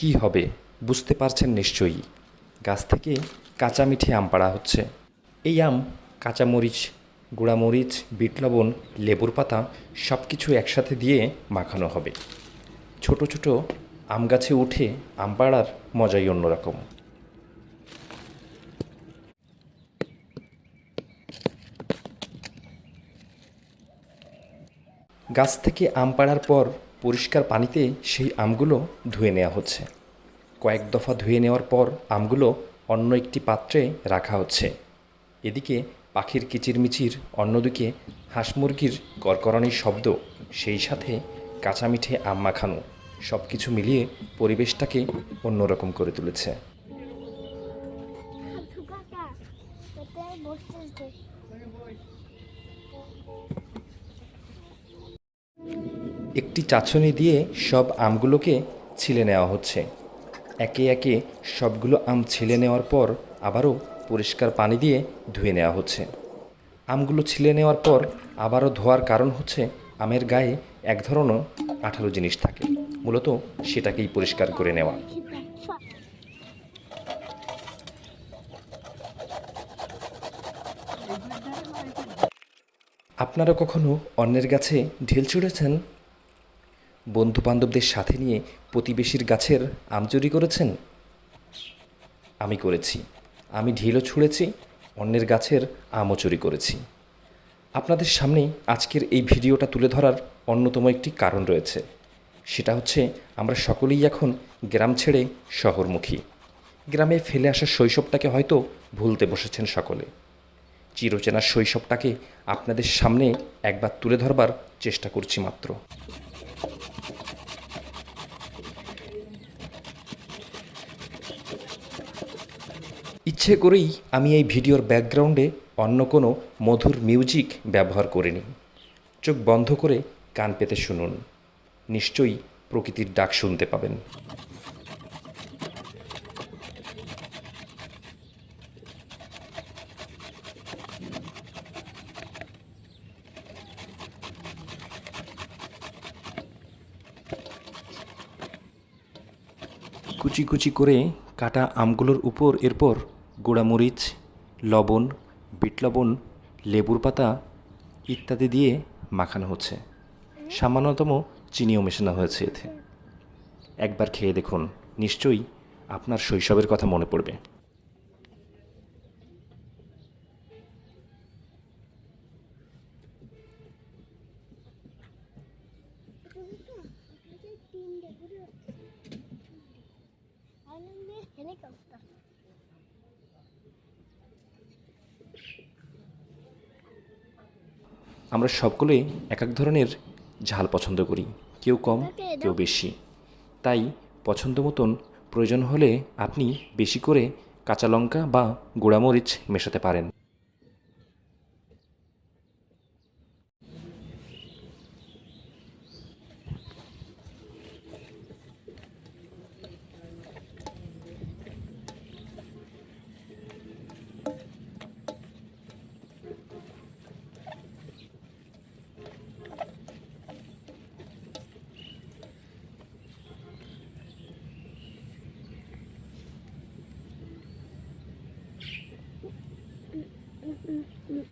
কি হবে বুঝতে পারছেন নিশ্চয়ই। গাছ থেকে কাঁচা মিঠে আম পাড়া হচ্ছে। এই আম, কাঁচামরিচ, গুঁড়ামরিচ, বিট লবণ, লেবুর পাতা সব কিছু একসাথে দিয়ে মাখানো হবে। ছোট ছোট আম গাছে উঠে আম পাড়ার মজাই অন্যরকম। গাছ থেকে আম পাড়ার পর পরিষ্কার পানিতে সেই আমগুলো ধুয়ে নেওয়া হচ্ছে। কয়েক দফা ধুয়ে নেওয়ার পর আমগুলো অন্য একটি পাত্রে রাখা হচ্ছে। এদিকে পাখির কিচিরমিচির অন্যদিকে হাঁস মুরগির করকরানির শব্দ, সেই সাথে কাঁচা মিঠে আম মাখানো সব কিছু মিলিয়ে পরিবেশটাকে অন্যরকম করে তুলেছে। কোথায় বসতেছে একটি চাছনি দিয়ে সব আমগুলোকে ছিলে নেওয়া হচ্ছে। একে একে সবগুলো আম ছিলে নেওয়ার পর আবারও পরিষ্কার পানি দিয়ে ধুয়ে নেওয়া হচ্ছে। আমগুলো ছিলে নেওয়ার পর আবারও ধোয়ার কারণ হচ্ছে আমের গায়ে এক ধরনের আঠালো জিনিস থাকে। মূলত সেটাকেই পরিষ্কার করে নেওয়া। আপনারা কখনো অন্যের গাছে ঢিল ছুঁড়েছেন? বন্ধু বান্ধবদের সাথে নিয়ে প্রতিবেশীর গাছের আম চুরি করেছেন? আমি করেছি। আমি ঢিলও ছুঁড়েছি, অন্যের গাছের আমও চুরি করেছি। আপনাদের সামনে আজকের এই ভিডিওটা তুলে ধরার অন্যতম একটি কারণ রয়েছে। সেটা হচ্ছে আমরা সকলেই এখন গ্রাম ছেড়ে শহরমুখী। গ্রামে ফেলে আসা শৈশবটাকে হয়তো ভুলতে বসেছেন সকলে। চিরচেনা শৈশবটাকে আপনাদের সামনে একবার তুলে ধরবার চেষ্টা করছি মাত্র। ইচ্ছে করেই আমি এই ভিডিওর ব্যাকগ্রাউন্ডে অন্য কোনো মধুর মিউজিক ব্যবহার করিনি। চোখ বন্ধ করে কান পেতে শুনুন। নিশ্চয়ই প্রকৃতির ডাক শুনতে পাবেন। কুচি কুচি করে কাটা আমগুলোর উপর, এরপর গোড়ামরিচ, লবণ বিট লবণ লেবুর পাতা ইত্যাদি দিয়ে মাখানো হচ্ছে। সামান্যতম চিনিও মেশানো হয়েছে এতে। একবার খেয়ে দেখুন, নিশ্চয়ই আপনার শৈশবের কথা মনে পড়বে। আমরা সকলেই এক এক ধরনের ঝাল পছন্দ করি। কেউ কম কেউ বেশি। তাই পছন্দ মতন প্রয়োজন হলে আপনি বেশি করে কাঁচা লঙ্কা বা গুঁড়ামরিচ মেশাতে পারেন।